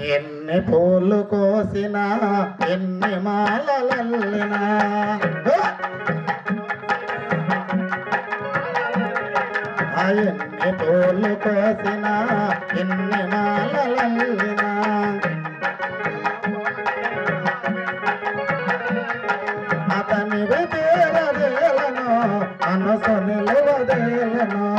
ఎన్ని పూలు కోసినా ఎన్ని మాలలల్లినా. ఎన్ని పూలు కోసినా ఎన్ని మాలలల్లినా. అతని వదేలను మనసు నిలువదేలను.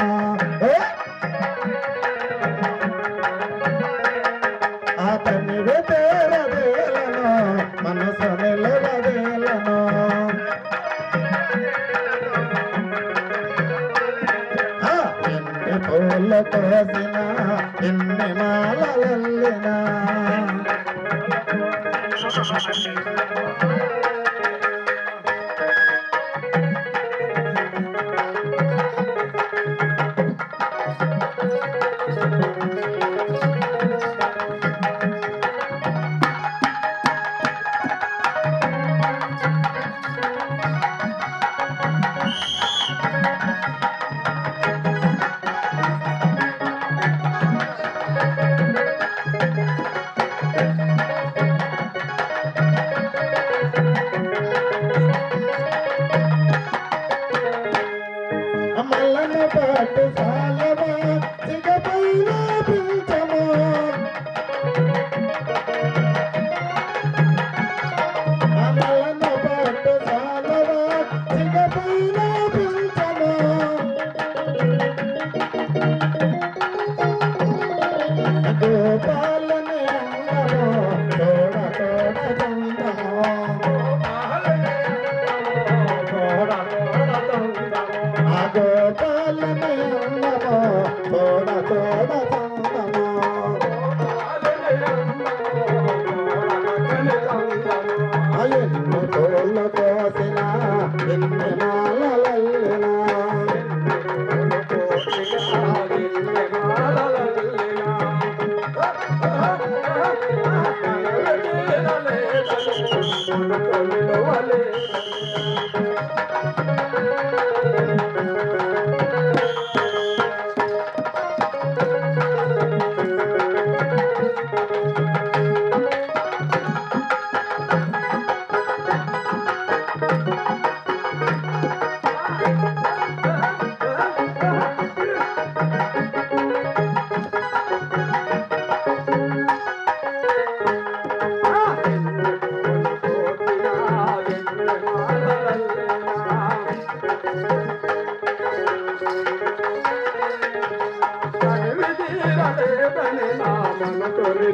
తోడ తోడ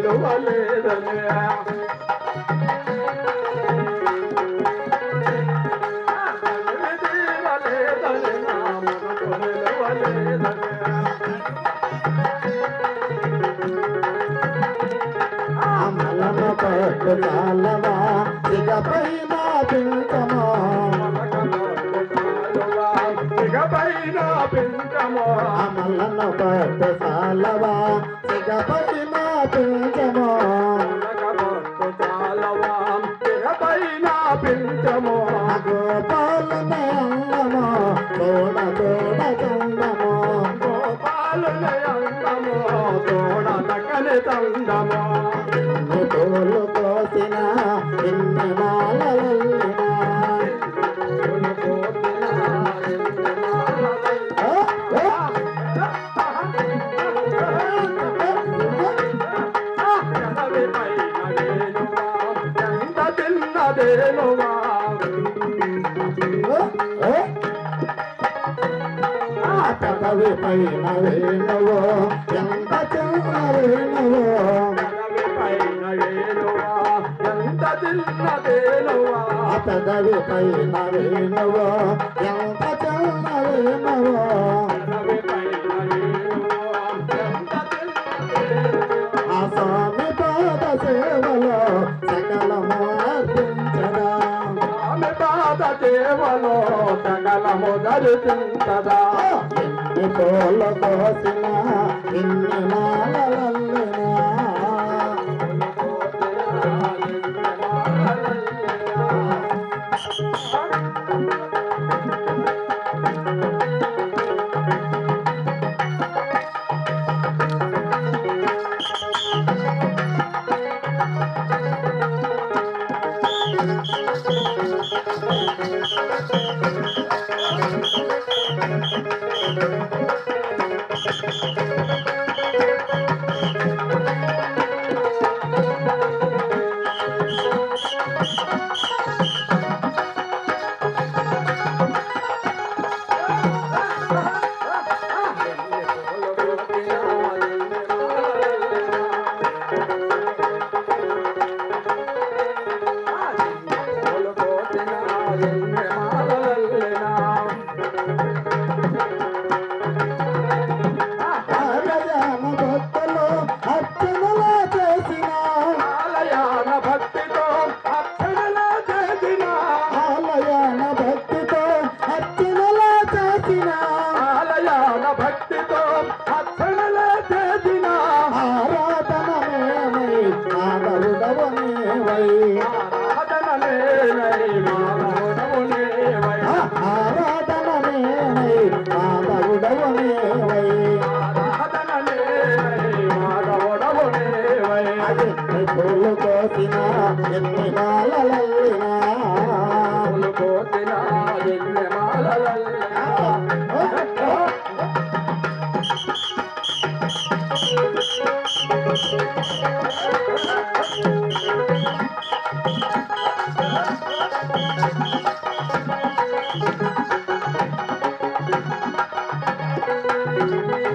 అమలను అమలను పట్టు చాలవా సిగపైన పింకమో గోపాలని అందమో తోడ తోడ చందమో? ఎన్ని ఆ, ఆ పెదవి పైన వేణువో ఎంత చిన్న వేణువో ఆ పెదవి పైన వేణువో ఎంత చిన్న వేణువో దేవలో సకలము దర్శించదా ఎన్ని ఎన్ని మాలలల్లినా Thank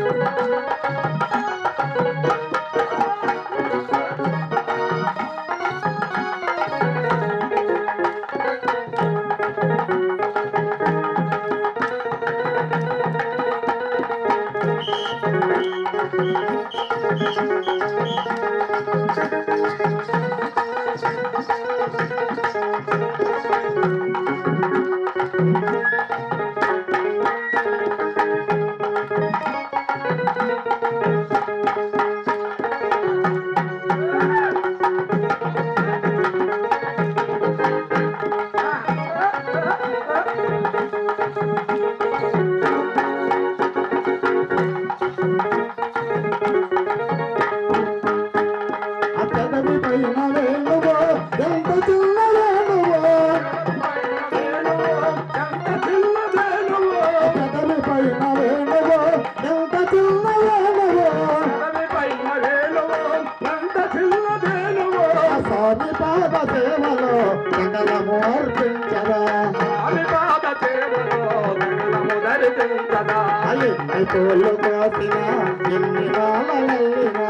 అల్లి తోళ్ళు కోసిన ఎన్ని నాళ్ళల్లినా